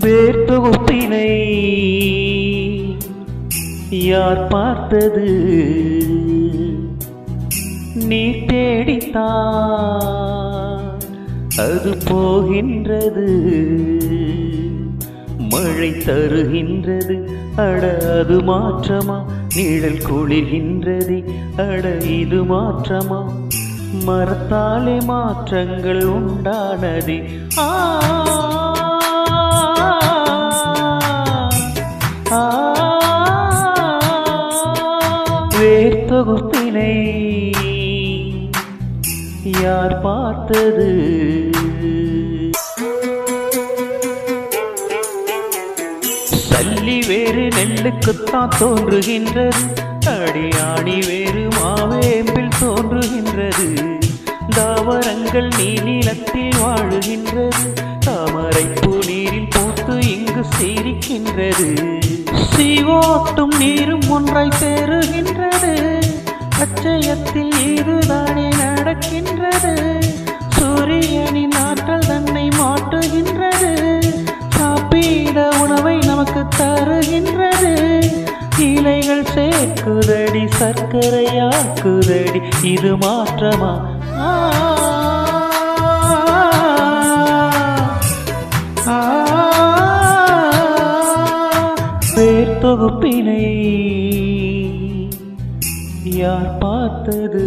வேர்த்தொகுப்பினை யார் பார்த்தது? நீ தேடித்தான் அது போகின்றது. மழை தருகின்றது. அட அது மாற்றமா? நிழல் குளிர்கின்றது. அட இது மாற்றமா? மரத்தாலே மாற்றங்கள் உண்டானது. ஆ வேர்த்தொகுப்பினை யார் பார்த்தது? சல்லி வேறு நெல்லுக்குத்தான் தோன்றுகின்றது. அடியாணி வேறு மாவேம்பில் தோன்றுகின்றது. தாவரங்கள் நீநிலத்தில் வாழுகின்றது. தாமரை பூ நீரில் பூத்து சீவோட்டும் நீரும் ஒன்றாய் சேருகின்றது. அச்சயத்தில் இதுதானே நடக்கின்றது. சூரியனின் ஆற்றல் தன்னை மாற்றுகின்றது. சாப்பிட உணவை நமக்கு தருகின்றது. இலைகள் சேர்க்குதடி சர்க்கரையாக்குதடி இது மாற்றமா? ஆ. உறவு யார் பார்த்தது?